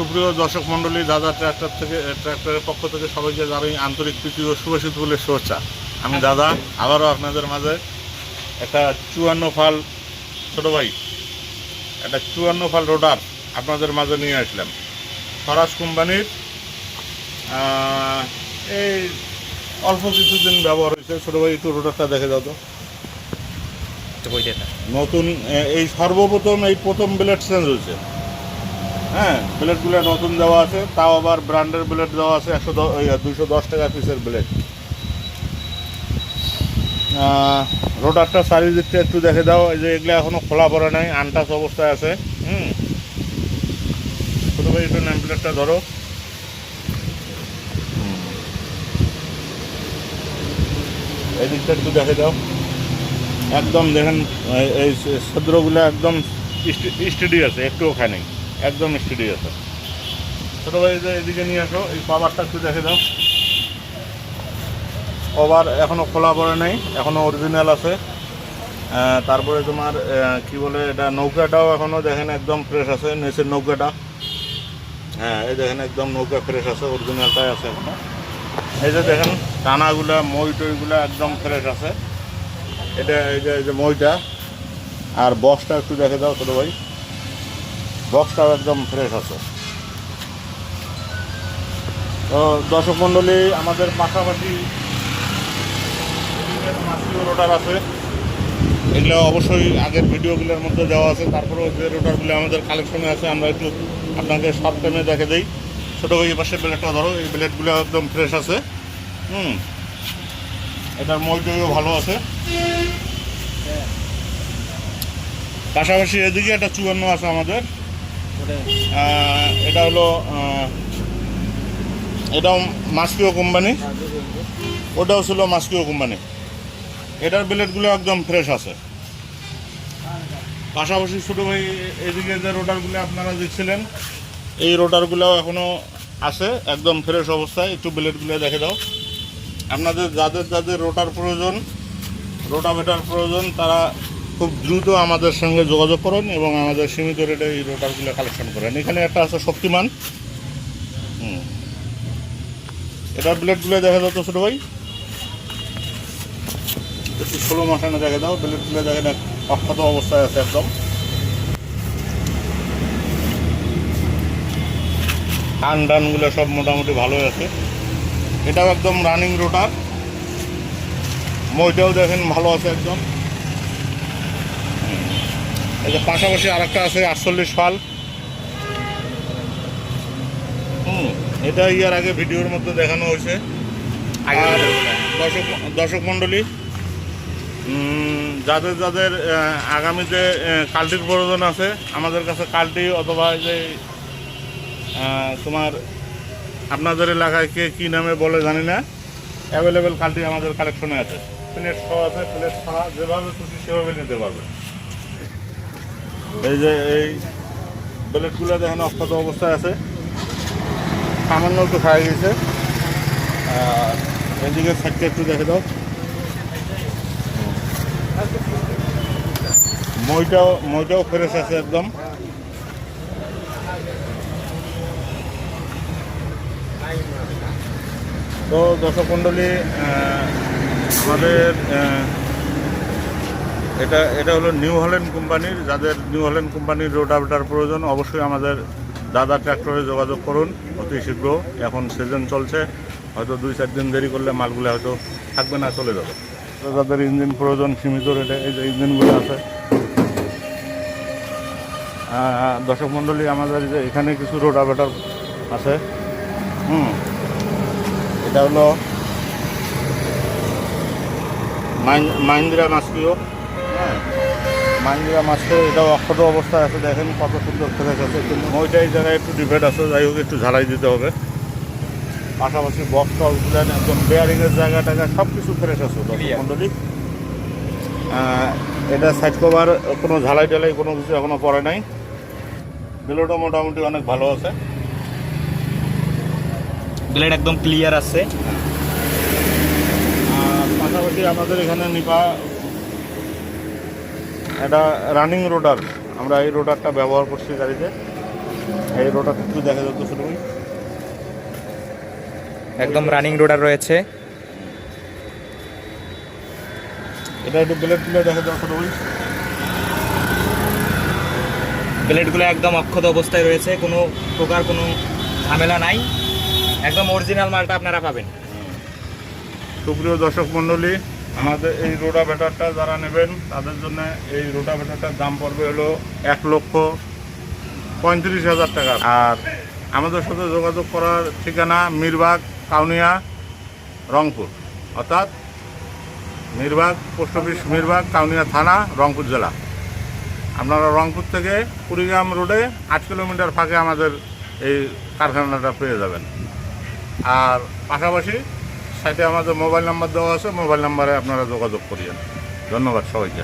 সুপ্রিয় দর্শক মণ্ডলী দাদা ট্র্যাক্টর থেকে ট্র্যাক্টরের পক্ষ থেকে সবাইকে জানাই আন্তরিক প্রীতি ও শুভেচ্ছা বলে শুভেচ্ছা। আমি দাদা আবারও আপনাদের মাঝে একটা চুয়ান্ন ফাল ছোট ভাই একটা চুয়ান্ন ফাল রোডার আপনাদের মাঝে নিয়ে আসলাম। স্বরাজ কোম্পানির এই অল্প কিছুদিন ব্যবহার হয়েছে। ছোট ভাই একটু রোডারটা দেখে দাও তো। নতুন এই সর্বপ্রথম এই প্রথম ব্লেড চেঞ্জ হয়েছে। হ্যাঁ ব্লেডগুলো নতুন দেওয়া আছে, তাও আবার ব্র্যান্ডের ব্লেড দেওয়া আছে, একশো দুশো দশ টাকা পিসের ব্লেড রোটারটা চারিদিকটা একটু দেখে দাও, এই যে এগুলো এখনও খোলা পড়ে নাই আনটাচ অবস্থায় আছে, হুম। একটু নেম প্লেটটা ধরো। এই দিকটা একটু দেখে দাও। একদম দেখেন, এই- সদ্রগুলো একদম স্টেডি আছে একটু ওখানে একদম স্টেডি আছে। ছোটো ভাই যে এদিকে নিয়ে আসো, এই পাওয়ারটা একটু দেখে দাও। কভার এখনও খোলা পড়ে নাই, এখনও অরিজিনাল আছে। তারপরে তোমার কি বলে এটা, নৌকাটাও এখনও দেখেন একদম ফ্রেশ আছে, নিচের নৌকাটা। হ্যাঁ এই দেখেন একদম নৌকা ফ্রেশ আছে অরিজিনালটাই আছে এখনও এই যে দেখেন টানাগুলা মই টইগুলা একদম ফ্রেশ আছে। এটা, এই যে এই যে মইটা। আর বক্সটা একটু দেখে দাও, ছোটো ভাই। বক্সটাও একদম ফ্রেশ আছে। তো দর্শক মণ্ডলী, আমাদের পাশাপাশি রোটার আছে। এগুলো অবশ্যই আগের ভিডিওগুলোর মধ্যে দেওয়া আছে, তারপরেও যে রোটারগুলো আমাদের কালেকশনে আছে, আমরা একটু আপনাকে শর্ট টাইমে দেখে দিই। ছোটো ভাই পাশে ব্লেডটা ধরো, এই ব্লেডগুলো একদম ফ্রেশ আছে। হুম, এটার মইটইও ভালো আছে। পাশাপাশি এদিকে একটা চুয়ান্ন আছে আমাদের। এটা হলো এটাও মাস্কিও কোম্পানি। ওটাও ছিল মাস্কিও কোম্পানি। এটার ব্লেডগুলো একদম ফ্রেশ আছে। পাশাপাশি ছোটো ভাই, এদিকে যে রোটারগুলো আপনারা দেখছিলেন, এই রোটারগুলোও এখনও আছে, একদম ফ্রেশ অবস্থায়। একটু ব্লেডগুলো দেখে দাও। আপনাদের যাদের যাদের রোটার প্রয়োজন রোটাভেটার প্রয়োজন, তারা খুব দ্রুত আমাদের সঙ্গে যোগাযোগ করুন এবং আমাদের সীমিত রেটে এই রোটারগুলো কালেকশন করেন। এখানে একটা আছে শক্তিমান। হুম। এটার ব্লেডগুলো দেখা তো ছোটো ভাই একটু ষোলো মাসানে দেখে দাও ব্লেডগুলো দেখেন অক্ষত অবস্থায় আছে একদম। টান টানগুলো সব মোটামুটি ভালোই আছে। এটাও একদম রানিং রোটার। মইটাও দেখেন ভালো আছে একদম। এই যে পাশাপাশি আরেকটা আছে আটচল্লিশ ফাল হুম এটা ইয়ার আগে ভিডিওর মধ্যে দেখানো হয়েছে। আর দর্শক দর্শক মণ্ডলী যাদের যাদের আগামী যে কাল্টির প্রয়োজন আছে আমাদের কাছে কাল্টি অথবা যে তোমার আপনাদের এলাকায় কে কী নামে বলে জানি না। অ্যাভেলেবেল কাল্টি আমাদের কালেকশনে আছে। প্লেট ছ আছে প্লেট ছাড়া যেভাবে খুশি সেভাবে নিতে পারবে। এই যে এই প্লেটগুলো দেখেন অক্ষত অবস্থায় আছে, সামান্য একটু খাই গেছে আর এদিকে সাইডটা একটু দেখে দাও। মইটাও মইটাও ফ্রেশ আছে একদম। তো দর্শক মণ্ডলী আমাদের এটা এটা হলো নিউ হল্যান্ড কোম্পানির যাদের নিউ হল্যান্ড কোম্পানির রোটাভেটার প্রয়োজন অবশ্যই আমাদের দাদা ট্র্যাক্টরে যোগাযোগ করুন অতি শীঘ্র। এখন সিজন চলছে হয়তো দুই চার দিন দেরি করলে মালগুলো হয়তো থাকবে না চলে যাবে। যাদের ইঞ্জিন প্রয়োজন সীমিত রেটে এই যে ইঞ্জিনগুলো আছে। আহ, দর্শক মণ্ডলী আমাদের যে এখানে কিছু রোটাভেটার আছে হুম এটা হলো মাইন- মাহিন্দ্রা মাস্কিও। হ্যাঁ। মাহিন্দ্রা মাস্কিও এটাও অক্ষত অবস্থায় আছে দেখেন কত সুন্দর ফ্রেশ আছে কিন্তু ওইটা এই জায়গায় একটু ডিফেক্ট আছে যাই হোক একটু ঝালাই দিতে হবে। পাশাপাশি বক্স টক্সগুলো একদম বেয়ারিংয়ের জায়গা টাকা সব কিছু ফ্রেশ আছে. মণ্ডলী। এটা সাইড কভার কোনো ঝালাই টালাই কোনো কিছু এখনও পড়ে নাই। বেলোটা মোটামুটি অনেক ভালো আছে। ব্লেড একদম ক্লিয়ার আছে। পাশাপাশি আমাদের এখানে নিপা এটা রানিং রোডার আমরা এই রোডারটা ব্যবহার করছি গাড়িতে। এই রোটাটা একটু দেখা যাচ্ছে ভাই একদম রানিং রোডার রয়েছে। এটা একটু ব্লেড ব্লেডগুলো দেখা যাচ্ছে ভাই ব্লেডগুলো একদম অক্ষত অবস্থায় রয়েছে। কোনো প্রকার কোনো ঝামেলা নাই। একদম অরিজিনাল মালটা আপনারা পাবেন। সুপ্রিয় দর্শক মণ্ডলী আমাদের এই রোটা ব্যাটারটা যারা নেবেন, তাদের জন্য এই রোটা ব্যাটারটার দাম পড়বে হলো এক লক্ষ পঁয়ত্রিশ হাজার টাকা। আর আমাদের সাথে যোগাযোগ করার ঠিকানা মিরবাগ, কাউনিয়া, রংপুর। অর্থাৎ মিরবাগ, পোস্ট অফিস মিরবাগ, কাউনিয়া থানা, রংপুর জেলা। আপনারা রংপুর থেকে কুড়িগ্রাম রোডে আট কিলোমিটার ফাঁকে আমাদের এই কারখানাটা পেয়ে যাবেন। আর পাশাপাশি সাথে আমাদের মোবাইল নাম্বার দেওয়া আছে মোবাইল নাম্বারে আপনারা যোগাযোগ করিয়েন। ধন্যবাদ সবাইকে।